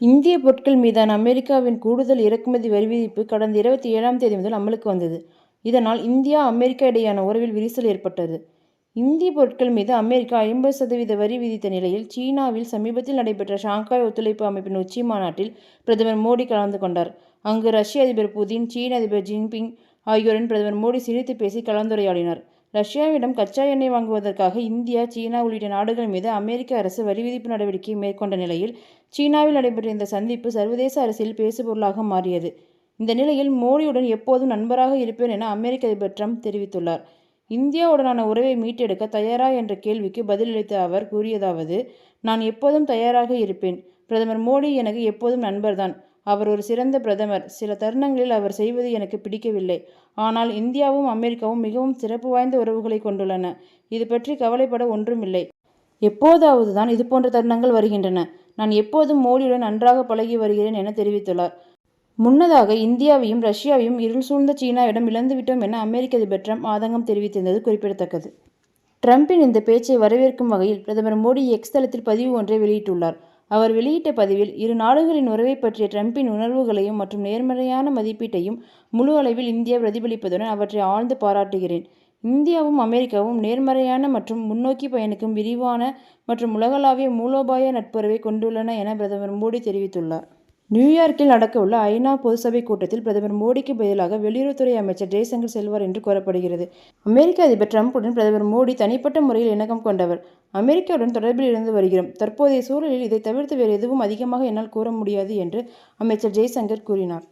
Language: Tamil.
இந்திய பொருட்கள் மீதான அமெரிக்காவின் கூடுதல் இறக்குமதி வரி விதிப்பு கடந்த இருபத்தி ஏழாம் தேதி முதல் அமலுக்கு வந்தது. இதனால் இந்தியா அமெரிக்கா இடையேயான உறவில் விரிசல் ஏற்பட்டது. இந்திய பொருட்கள் மீது அமெரிக்கா ஐம்பது சதவீத வரி விதித்த நிலையில் சீனாவில் சமீபத்தில் நடைபெற்ற ஷாங்காய் ஒத்துழைப்பு அமைப்பின் உச்சி மாநாட்டில் பிரதமர் மோடி கலந்து கொண்டார். அங்கு ரஷ்ய அதிபர் புதின் சீன அதிபர் ஜின்பிங் ஆகியோருடன் பிரதமர் மோடி சிரித்து பேசி கலந்துரையாடினார். ரஷ்யாவிடம் கச்சா எண்ணெய் வாங்குவதற்காக இந்தியா சீனா உள்ளிட்ட நாடுகள் மீது அமெரிக்க அரசு வரிவிதிப்பு நடவடிக்கை மேற்கொண்ட நிலையில் சீனாவில் நடைபெற்ற இந்த சந்திப்பு சர்வதேச அரசியல் பேசுபொருளாக மாறியது. இந்த நிலையில் மோடியுடன் எப்போதும் நண்பராக இருப்பேன் என அமெரிக்க அதிபர் ட்ரம்ப் தெரிவித்துள்ளார். இந்தியாவுடனான உறவை மீட்டெடுக்க தயாரா என்ற கேள்விக்கு பதிலளித்த அவர் கூறியதாவது நான் எப்போதும் தயாராக இருப்பேன். பிரதமர் மோடி எனக்கு எப்போதும் நண்பர் தான். அவர் ஒரு சிறந்த பிரதமர். சில தருணங்களில் அவர் செய்வது எனக்கு பிடிக்கவில்லை. ஆனால் இந்தியாவும் அமெரிக்காவும் மிகவும் சிறப்பு வாய்ந்த உறவுகளை கொண்டுள்ளன. இது பற்றி கவலைப்பட ஒன்றுமில்லை. எப்போதாவது தான் இதுபோன்ற தருணங்கள் வருகின்றன. நான் எப்போதும் மோடியுடன் நன்றாக பழகி வருகிறேன் என தெரிவித்துள்ளார். முன்னதாக இந்தியாவையும் ரஷ்யாவையும் இருள் சூழ்ந்த சீனாவிடம் இழந்துவிட்டோம் என அமெரிக்க அதிபர் ட்ரம்ப் ஆதங்கம் தெரிவித்திருந்தது குறிப்பிடத்தக்கது. ட்ரம்பின் இந்த பேச்சை வரவேற்கும் வகையில் பிரதமர் மோடி எக்ஸ் தளத்தில் பதிவு ஒன்றை வெளியிட்டுள்ளார். அவர் வெளியிட்ட பதிவில் இரு நாடுகளின் உறவை பற்றிய ட்ரம்பின் உணர்வுகளையும் மற்றும் நேர்மறையான மதிப்பீட்டையும் முழு அளவில் இந்தியா பிரதிபலிப்பதுடன் அவற்றை ஆழ்ந்து பாராட்டுகிறேன். இந்தியாவும் அமெரிக்காவும் நேர்மறையான மற்றும் முன்னோக்கி பயணிக்கும் விரிவான மற்றும் உலகளாவிய மூலோபாய நட்புறவை கொண்டுள்ளன என பிரதமர் மோடி தெரிவித்துள்ளார். நியூயார்க்கில் நடக்கவுள்ள ஐநா பொதுசபை கூட்டத்தில் பிரதமர் மோடிக்கு பதிலாக வெளியுறவுத்துறை அமைச்சர் ஜெய்சங்கர் செல்வார் என்று கூறப்படுகிறது. அமெரிக்க அதிபர் டிரம்புடன் பிரதமர் மோடி தனிப்பட்ட முறையில் இணக்கம் கொண்டவர். அமெரிக்காவுடன் தொடர்பில் இருந்து வருகிறோம். தற்போதைய சூழலில் இதை தவிர்த்து வேறு எதுவும் அதிகமாக என்னால் கூற முடியாது என்று அமைச்சர் ஜெய்சங்கர் கூறினார்.